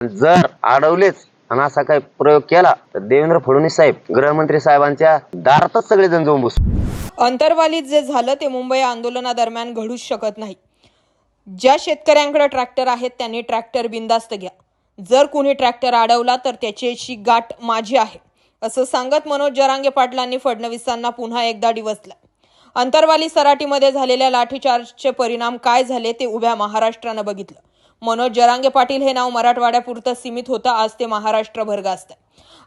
जर अडवलेच आणि असा काही प्रयोग केला तर देवेंद्र फडणवीस साहेब गृहमंत्री साहेबांच्या दारातच सगळेजण जाऊन बसू. अंतरवालीत जे झालं ते मुंबई आंदोलनादरम्यान घडूच शकत नाही. ज्या शेतकऱ्यांकडे ट्रॅक्टर आहेत त्यांनी ट्रॅक्टर बिंदास्त घ्या. जर कुणी ट्रॅक्टर अडवला तर त्याच्याशी गाठ माझी आहे. असं सांगत मनोज जरांगे पाटलांनी फडणवीसांना पुन्हा एकदा डिवसला अंतरवाली सराटीमध्ये झालेल्या लाठीचार्जचे परिणाम काय झाले ते उभ्या महाराष्ट्रानं बघितलं. मनोज जरांगे पाटील हे नाव मराठवाड्यापुरतं सीमित होतं. आज ते महाराष्ट्रभर गाजतंय.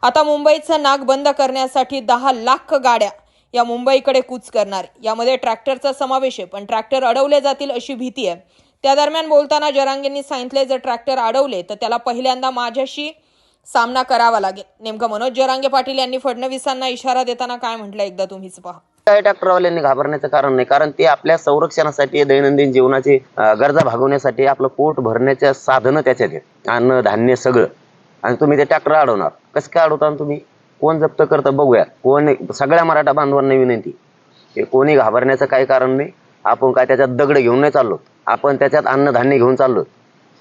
आता मुंबईचं नाक बंद करण्यासाठी दहा लाख गाड्या या मुंबईकडे कूच करणार. यामध्ये ट्रॅक्टरचा समावेश आहे पण ट्रॅक्टर अडवले जातील अशी भीती आहे. त्या दरम्यान बोलताना जरांगेंनी सांगितले जर ट्रॅक्टर अडवले तर त्याला पहिल्यांदा माझ्याशी सामना करावा लागेल. नेमकं मनोज जरांगे पाटील यांनी फडणवीसांना इशारा देताना काय म्हटलं एकदा तुम्हीच पहा. काय ट्रॅक्टरवाल्यांनी घाबरण्याचं कारण नाही. कारण ते आपल्या संरक्षणासाठी दैनंदिन जीवनाची गरजा भागवण्यासाठी आपलं पोट भरण्याच्या साधनं त्याच्यात आहेत. अन्न धान्य सगळं. आणि तुम्ही ते ट्रॅक्टर अडवणार. कसं काय अडवता तुम्ही? कोण जप्त करतं बघूया. कोण सगळ्या मराठा बांधवांना विनंती. हे कोणी घाबरण्याचं काही कारण नाही. आपण काय त्याच्यात दगड घेऊन नाही चाललो. आपण त्याच्यात अन्नधान्य घेऊन चाललो.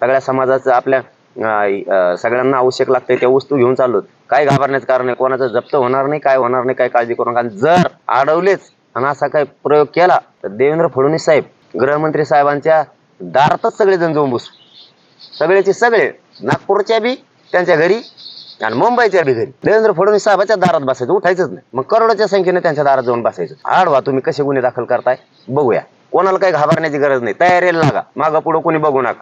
सगळ्या समाजाचं आपल्या सगळ्यांना आवश्यक लागतंय त्या वस्तू घेऊन चाललो काय घाबरण्याचं कारण आहे? कोणाचं जप्त होणार नाही काय होणार नाही काय काळजी करू नका. जर अडवलेच आणि असा काही प्रयोग केला तर देवेंद्र फडणवीस साहेब गृहमंत्री साहेबांच्या दारातच सगळेजण जाऊन बसू. सगळेचे सगळे नागपूरच्या बी त्यांच्या घरी आणि मुंबईच्या बी घरी. देवेंद्र फडणवीस साहेबाच्या दारात बसायचं उठायचंच नाही. मग करोडच्या संख्येने त्यांच्या दारात जाऊन बसायचं. आडवा तुम्ही कसे गुन्हे दाखल करताय? बघूया. कोणाला काही घाबरण्याची गरज नाही. तयारीला लागा. मागं पुढं कोणी बघू नका.